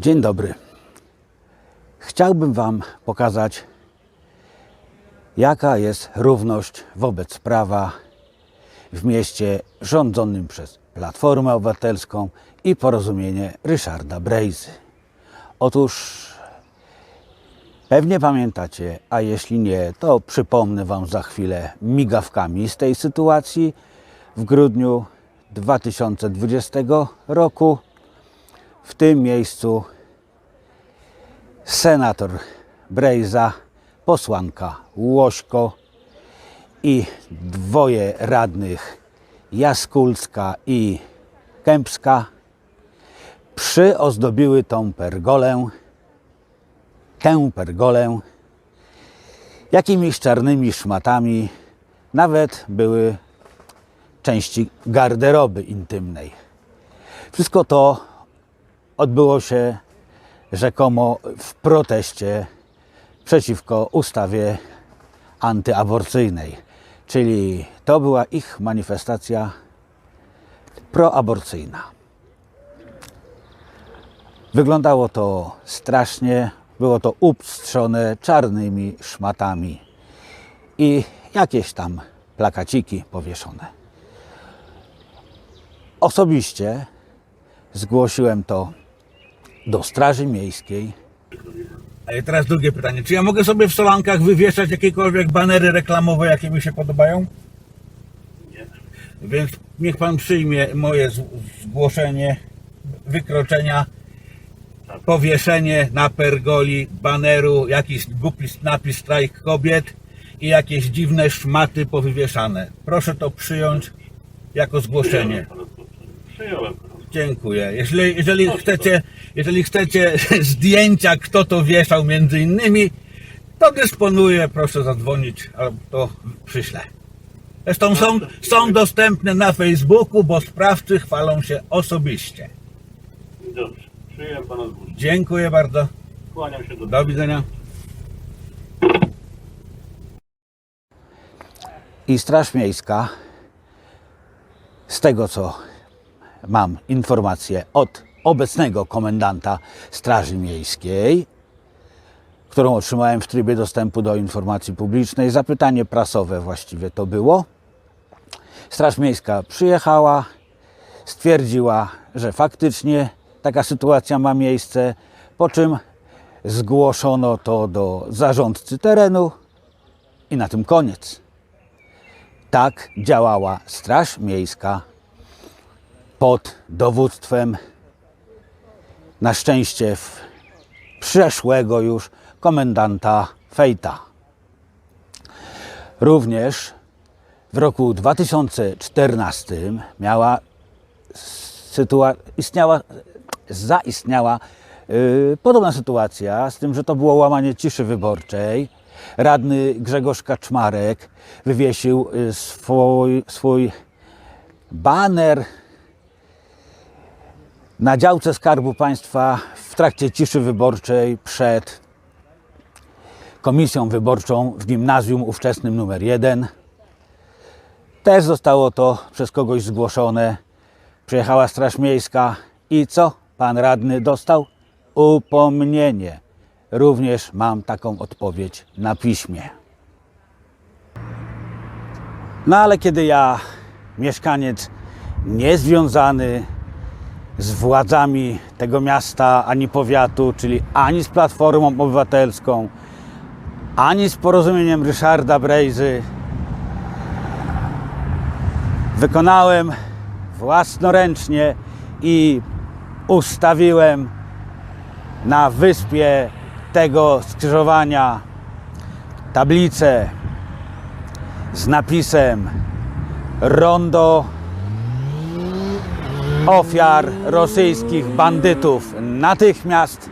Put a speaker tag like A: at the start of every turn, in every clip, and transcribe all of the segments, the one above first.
A: Dzień dobry. Chciałbym Wam pokazać, jaka jest równość wobec prawa w mieście rządzonym przez Platformę Obywatelską i porozumienie Ryszarda Brejzy. Otóż pewnie pamiętacie, a jeśli nie, to przypomnę Wam za chwilę migawkami z tej sytuacji. W grudniu 2020 roku w tym miejscu senator Brejza, posłanka Łośko i dwoje radnych Jaskulska i Kępska przyozdobiły tą pergolę, tę pergolę jakimiś czarnymi szmatami. Nawet były części garderoby intymnej. Wszystko to odbyło się rzekomo w proteście przeciwko ustawie antyaborcyjnej. Czyli to była ich manifestacja proaborcyjna. Wyglądało to strasznie, było to upstrzone czarnymi szmatami i jakieś tam plakaciki powieszone. Osobiście zgłosiłem to do Straży Miejskiej.
B: Ale teraz drugie pytanie. Czy ja mogę sobie w solankach wywieszać jakiekolwiek banery reklamowe, jakie mi się podobają? Nie. Więc niech pan przyjmie moje zgłoszenie wykroczenia, powieszenie na pergoli baneru, jakiś głupi napis strajk kobiet i jakieś dziwne szmaty powywieszane. Proszę to przyjąć jako zgłoszenie.
C: Przyjąłem.
B: Dziękuję. Jeżeli, jeżeli, chcecie, jeżeli chcecie zdjęcia, kto to wieszał między innymi, to dysponuję, proszę zadzwonić, albo to przyślę. Zresztą są, są dostępne na Facebooku, bo sprawcy chwalą się osobiście.
C: Dobrze. Przyjąłem pana zgłoszenie.
B: Dziękuję bardzo.
C: Kłaniam się do
B: Do widzenia.
A: i Straż Miejska, z tego co mam informację od obecnego komendanta Straży Miejskiej, którą otrzymałem w trybie dostępu do informacji publicznej, zapytanie prasowe właściwie to było. Straż Miejska przyjechała, stwierdziła, że faktycznie taka sytuacja ma miejsce, po czym zgłoszono to do zarządcy terenu i na tym koniec. Tak działała Straż Miejska pod dowództwem na szczęście przeszłego już komendanta Fejta. Również w roku 2014 miała sytua- istniała, zaistniała yy, podobna sytuacja, z tym, że to było łamanie ciszy wyborczej. Radny Grzegorz Kaczmarek wywiesił y, swój, swój baner na działce Skarbu Państwa w trakcie ciszy wyborczej przed komisją wyborczą w gimnazjum ówczesnym numer 1. Też zostało to przez kogoś zgłoszone. Przyjechała Straż Miejska i co pan radny dostał? Upomnienie. Również mam taką odpowiedź na piśmie. No ale kiedy ja, mieszkaniec niezwiązany z władzami tego miasta ani powiatu, czyli ani z Platformą Obywatelską, ani z porozumieniem Ryszarda Brejzy, wykonałem własnoręcznie i ustawiłem na wyspie tego skrzyżowania tablicę z napisem Rondo ofiar rosyjskich bandytów natychmiast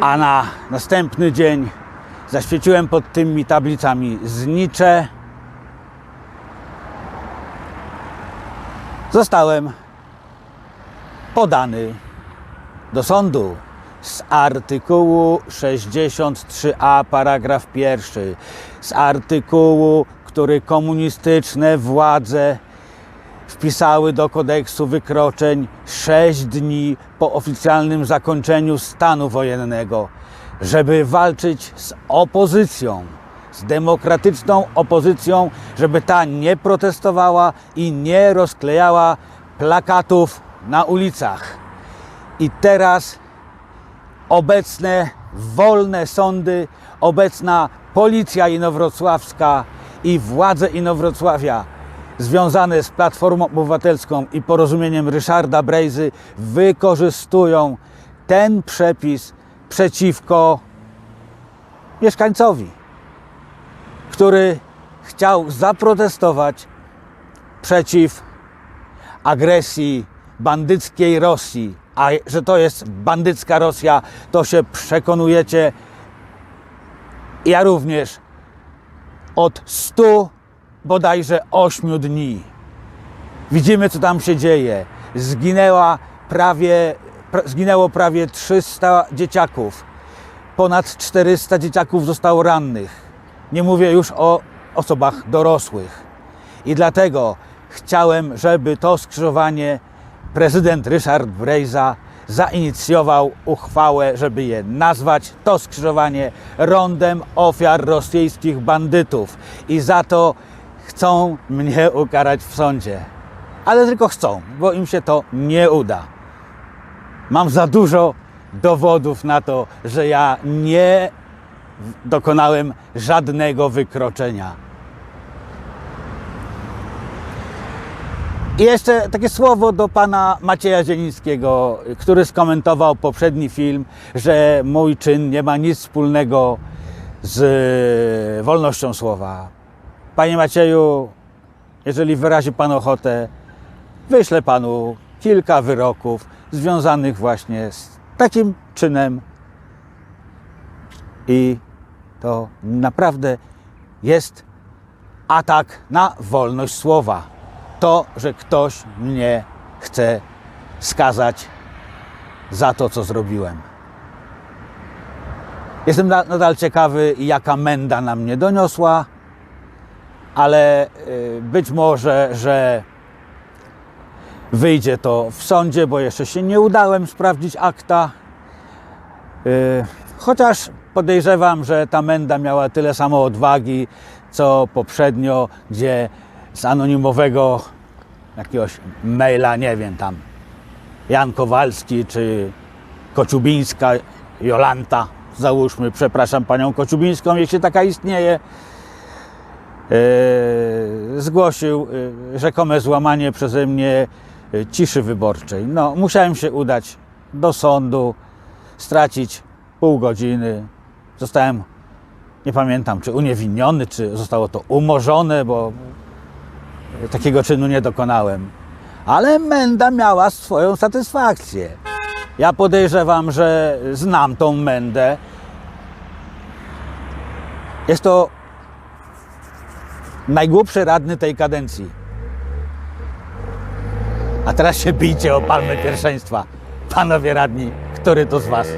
A: a na następny dzień zaświeciłem pod tymi tablicami znicze. Zostałem podany do sądu z artykułu 63a, paragraf pierwszy, z artykułu, który komunistyczne władze wpisały do kodeksu wykroczeń 6 dni po oficjalnym zakończeniu stanu wojennego, żeby walczyć z opozycją, z demokratyczną opozycją, żeby ta nie protestowała i nie rozklejała plakatów na ulicach. I teraz obecne wolne sądy, obecna policja inowrocławska i władze Inowrocławia związane z Platformą Obywatelską i porozumieniem Ryszarda Brejzy wykorzystują ten przepis przeciwko mieszkańcowi, który chciał zaprotestować przeciw agresji bandyckiej Rosji, a że to jest bandycka Rosja, to się przekonujecie. Ja również od 100 bodajże 8 dni. Widzimy, co tam się dzieje. Zginęła prawie, pra, zginęło prawie 300 dzieciaków. Ponad 400 dzieciaków zostało rannych. Nie mówię już o osobach dorosłych. I dlatego chciałem, żeby to skrzyżowanie prezydent Ryszard Brejza zainicjował uchwałę, żeby je nazwać to skrzyżowanie rondem ofiar rosyjskich bandytów. I za to chcą mnie ukarać w sądzie. Ale tylko chcą, bo im się to nie uda. Mam za dużo dowodów na to, że ja nie dokonałem żadnego wykroczenia. I jeszcze takie słowo do pana Macieja Zielińskiego, który skomentował poprzedni film, że mój czyn nie ma nic wspólnego z wolnością słowa. Panie Macieju, jeżeli wyrazi pan ochotę, wyślę panu kilka wyroków związanych właśnie z takim czynem. I to naprawdę jest atak na wolność słowa. To, że ktoś mnie chce skazać za to, co zrobiłem. Jestem na- nadal ciekawy, jaka menda na mnie doniosła, ale y, być może, że wyjdzie to w sądzie, bo jeszcze się nie udałem sprawdzić akta. Y, Chociaż podejrzewam, że ta menda miała tyle samo odwagi, co poprzednio, gdzie z anonimowego jakiegoś maila, nie wiem, tam Jan Kowalski czy Kociubińska Jolanta, załóżmy, przepraszam panią Kociubińską, jeśli taka istnieje, e, zgłosił e, rzekome złamanie przeze mnie e, ciszy wyborczej. No, musiałem się udać do sądu, stracić pół godziny. Zostałem, nie pamiętam, czy uniewinniony, czy zostało to umorzone, bo takiego czynu nie dokonałem. Ale Menda miała swoją satysfakcję. Ja podejrzewam, że znam tą Mendę. Jest to najgłupszy radny tej kadencji. A teraz się bijcie o palmę pierwszeństwa. Panowie radni, który to z Was?